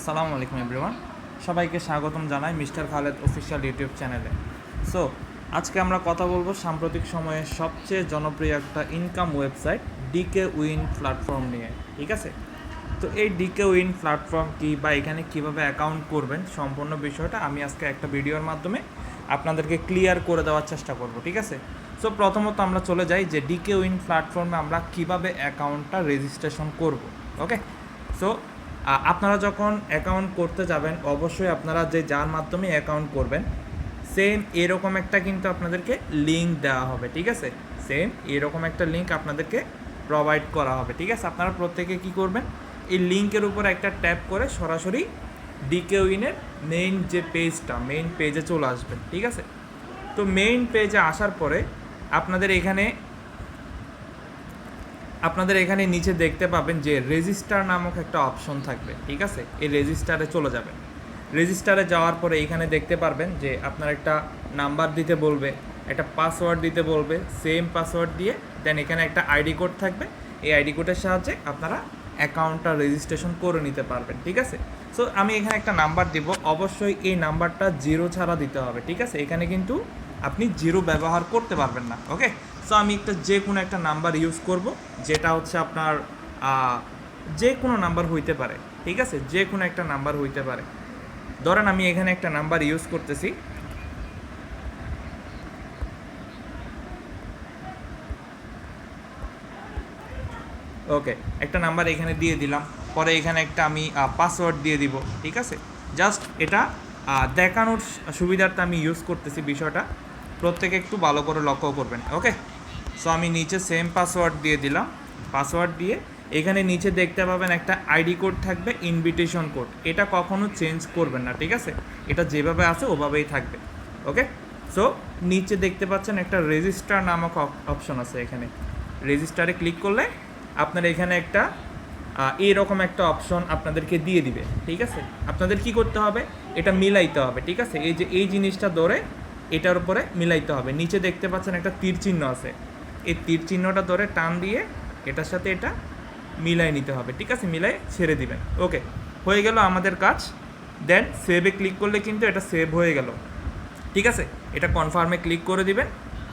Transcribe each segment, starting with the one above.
আসসালামু আলাইকুম এভরিওয়ান। সবাইকে স্বাগতম জানাই মিস্টার খালেদ অফিসিয়াল ইউটিউব চ্যানেলে। সো আজকে আমরা কথা বলব সাম্প্রতিক সময়ে সবচেয়ে জনপ্রিয় একটা income website DK win platform নিয়ে, ঠিক আছে? তো এই ডিকে উইন প্ল্যাটফর্ম কি বা এখানে কীভাবে অ্যাকাউন্ট করবেন সম্পূর্ণ বিষয়টা আমি আজকে একটা ভিডিওর মাধ্যমে আপনাদেরকে ক্লিয়ার করে দেওয়ার চেষ্টা করব, ঠিক আছে? সো প্রথমত আমরা চলে যাই যে ডিকে উইন প্ল্যাটফর্মে আমরা কীভাবে অ্যাকাউন্টটা রেজিস্ট্রেশন করব ওকে সো আপনারা যখন অ্যাকাউন্ট করতে যাবেন, অবশ্যই আপনারা যে যার মাধ্যমে অ্যাকাউন্ট করবেন সেম এরকম একটা কিন্তু আপনাদেরকে লিঙ্ক দেওয়া হবে, ঠিক আছে? সেম এরকম একটা লিঙ্ক আপনাদেরকে প্রোভাইড করা হবে, ঠিক আছে? আপনারা প্রত্যেকে কি করবেন? এই লিঙ্কের উপর একটা ট্যাপ করে সরাসরি ডিকে উইনের মেইন যে পেজটা মেইন পেজে চলে আসবেন, ঠিক আছে? তো মেইন পেজে আসার পরে আপনাদের এখানে আপনাদের এখানে নিচে দেখতে পাবেন যে রেজিস্টার নামক একটা অপশন থাকবে, ঠিক আছে? এই রেজিস্টারে চলে যাবেন। রেজিস্টারে যাওয়ার পরে এখানে দেখতে পারবেন যে আপনার একটা নাম্বার দিতে বলবে, একটা পাসওয়ার্ড দিতে বলবে সেম পাসওয়ার্ড দিয়ে দেন এখানে একটা আইডি কোড থাকবে। এই আইডি কোডের সাহায্যে আপনারা অ্যাকাউন্টটা রেজিস্ট্রেশন করে নিতে পারবেন, ঠিক আছে? সো আমি এখানে একটা নাম্বার দিব। অবশ্যই এই নাম্বারটা জিরো ছাড়া দিতে হবে, ঠিক আছে? এখানে কিন্তু আপনি জিরো ব্যবহার করতে পারবেন না ওকে সো আমি একটা যে কোনো একটা নাম্বার ইউজ করব, যেটা হচ্ছে আপনার যে কোনো নাম্বার হইতে পারে, ঠিক আছে? যে কোনো একটা নাম্বার হইতে পারে। ধরেন আমি এখানে একটা নাম্বার ইউজ করতেছি। ওকে একটা নাম্বার এখানে দিয়ে দিলাম। পরে এখানে একটা আমি পাসওয়ার্ড দিয়ে দিব, ঠিক আছে? জাস্ট এটা দেখানোর সুবিধার্থে আমি ইউজ করতেছি বিষয়টা। প্রত্যেকে একটু ভালো করে লক্ষ্য করবেন ওকে সো আমি নিচে সেম পাসওয়ার্ড দিয়ে দিলাম। পাসওয়ার্ড দিয়ে এখানে নিচে দেখতে পাবেন একটা আইডি কোড থাকবে ইনভিটেশন কোড এটা কখনো চেঞ্জ করবেন না, ঠিক আছে? এটা যেভাবে আছে, ওভাবেই থাকবে। ওকে সো নিচে দেখতে পাচ্ছেন একটা রেজিস্টার নামক অপশন আছে এখানে। রেজিস্টারে ক্লিক করলে আপনার এখানে একটা এরকম একটা অপশন আপনাদেরকে দিয়ে দিবে, ঠিক আছে? আপনাদের কি করতে হবে? এটা মিলাইতে হবে, ঠিক আছে? এই যে, এই জিনিসটা ধরে এটার উপরে মিলাইতে হবে। নিচে দেখতে পাচ্ছেন একটা তীর চিহ্ন আছে। এই তীর চিহ্নটা ধরে টান দিয়ে এটার সাথে এটা মিলাই নিতে হবে, ঠিক আছে? মিলাই ছেড়ে দিবেন। ওকে, হয়ে গেল আমাদের কাজ। দেন সেভে ক্লিক করলে কিন্তু এটা সেভ হয়ে গেল। ঠিক আছে? এটা কনফার্মে ক্লিক করে দিবেন।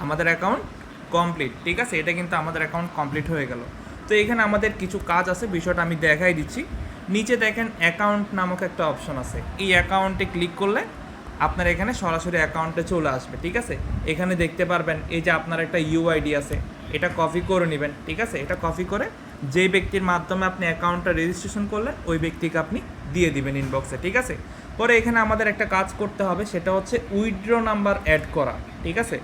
আমাদের অ্যাকাউন্ট কমপ্লিট ঠিক আছে? এটা কিন্তু আমাদের অ্যাকাউন্ট কমপ্লিট হয়ে গেল। তো এখানে আমাদের কিছু কাজ আছে, বিষয়টা আমি দেখাই দিচ্ছি। নিচে দেখেন অ্যাকাউন্ট নামক একটা অপশন আছে। এই অ্যাকাউন্টে ক্লিক করলে আপনার এখানে সরাসরি অ্যাকাউন্টে চলে আসবে, ঠিক আছে? এখানে দেখতে পারবেন, এই যে আপনার একটা ইউআইডি আছে, এটা কপি করে নেবেন, ঠিক আছে? এটা কপি করে যে ব্যক্তির মাধ্যমে আপনি অ্যাকাউন্টটা রেজিস্ট্রেশন করলেন, ওই ব্যক্তিকে আপনি দিয়ে দিবেন ইনবক্সে ঠিক আছে? পরে এখানে আমাদের একটা কাজ করতে হবে, সেটা হচ্ছে উইথড্র নাম্বার অ্যাড করা, ঠিক আছে?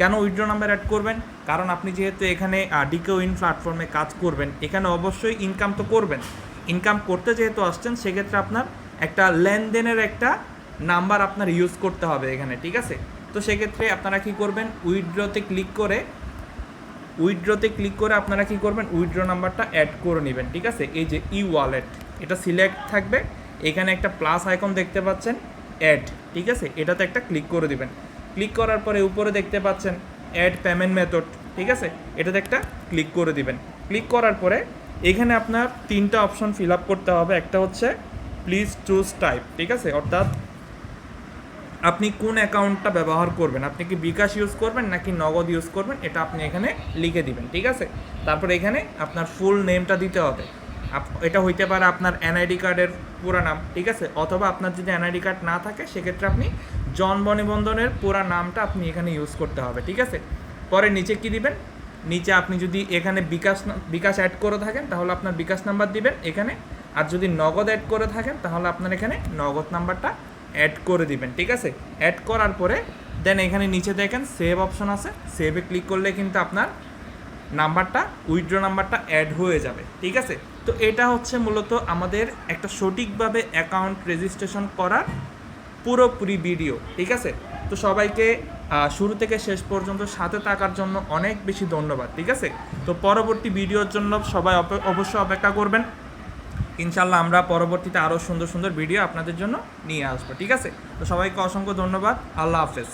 কেন উইথড্র নাম্বার অ্যাড করবেন? কারণ আপনি যেহেতু এখানে ডিকে উইন প্ল্যাটফর্মে কাজ করবেন, এখানে অবশ্যই ইনকাম তো করবেন। ইনকাম করতে যেহেতু আসছেন, সেক্ষেত্রে আপনার একটা লেনদেনের একটা নাম্বার আপনার ইউজ করতে হবে এখানে, ঠিক আছে? তো সেক্ষেত্রে আপনারা কি করবেন? উইথড্রতে ক্লিক করে উইথড্রতে ক্লিক করে আপনারা কি করবেন? উইড্রো নাম্বারটা অ্যাড করে নেবেন, ঠিক আছে? এই যে ই ওয়ালেট এটা সিলেক্ট থাকবে। এখানে একটা প্লাস আইকন দেখতে পাচ্ছেন অ্যাড ঠিক আছে? এটাতে একটা ক্লিক করে দিবেন। ক্লিক করার পরে উপরে দেখতে পাচ্ছেন অ্যাড পেমেন্ট মেথড ঠিক আছে? এটাতে একটা ক্লিক করে দিবেন। ক্লিক করার পরে এখানে আপনার তিনটা অপশন ফিল আপ করতে হবে। একটা হচ্ছে প্লিজ চুজ টাইপ ঠিক আছে? অর্থাৎ আপনি কোন অ্যাকাউন্টটা ব্যবহার করবেন? আপনি কি বিকাশ ইউজ করবেন নাকি নগদ ইউজ করবেন? এটা আপনি এখানে লিখে দিবেন, ঠিক আছে? তারপর এখানে আপনার ফুল নেমটা দিতে হবে। এটা হইতে পারে আপনার এনআইডি কার্ডের পুরা নাম, ঠিক আছে? অথবা আপনার যদি এনআইডি কার্ড না থাকে, সেক্ষেত্রে আপনি জন্ম নিবন্ধনের পুরা নামটা আপনি এখানে ইউজ করতে হবে, ঠিক আছে? পরে নিচে কি দিবেন? নিচে আপনি যদি এখানে বিকাশ বিকাশ অ্যাড করে থাকেন, তাহলে আপনার বিকাশ নাম্বার দিবেন এখানে। আর যদি নগদ অ্যাড করে থাকেন, তাহলে আপনার এখানে নগদ নাম্বারটা অ্যাড করে দিবেন, ঠিক আছে? অ্যাড করার পরে দেন এখানে নিচে দেখেন সেভ অপশন আছে। সেভে ক্লিক করলে কিন্তু আপনার নাম্বারটা উইথড্র নাম্বারটা অ্যাড হয়ে যাবে, ঠিক আছে? তো এটা হচ্ছে মূলত আমাদের একটা সঠিকভাবে অ্যাকাউন্ট রেজিস্ট্রেশন করার পুরোপুরি ভিডিও ঠিক আছে? তো সবাইকে শুরু থেকে শেষ পর্যন্ত সাথে থাকার জন্য অনেক বেশি ধন্যবাদ, ঠিক আছে? তো পরবর্তী ভিডিওর জন্য সবাই অবশ্যই অপেক্ষা করবেন। ইনশাল্লাহ আমরা পরবর্তীতে আরও সুন্দর সুন্দর ভিডিও আপনাদের জন্য নিয়ে আসব, ঠিক আছে? তো সবাইকে অসংখ্য ধন্যবাদ, আল্লাহ হাফেজ।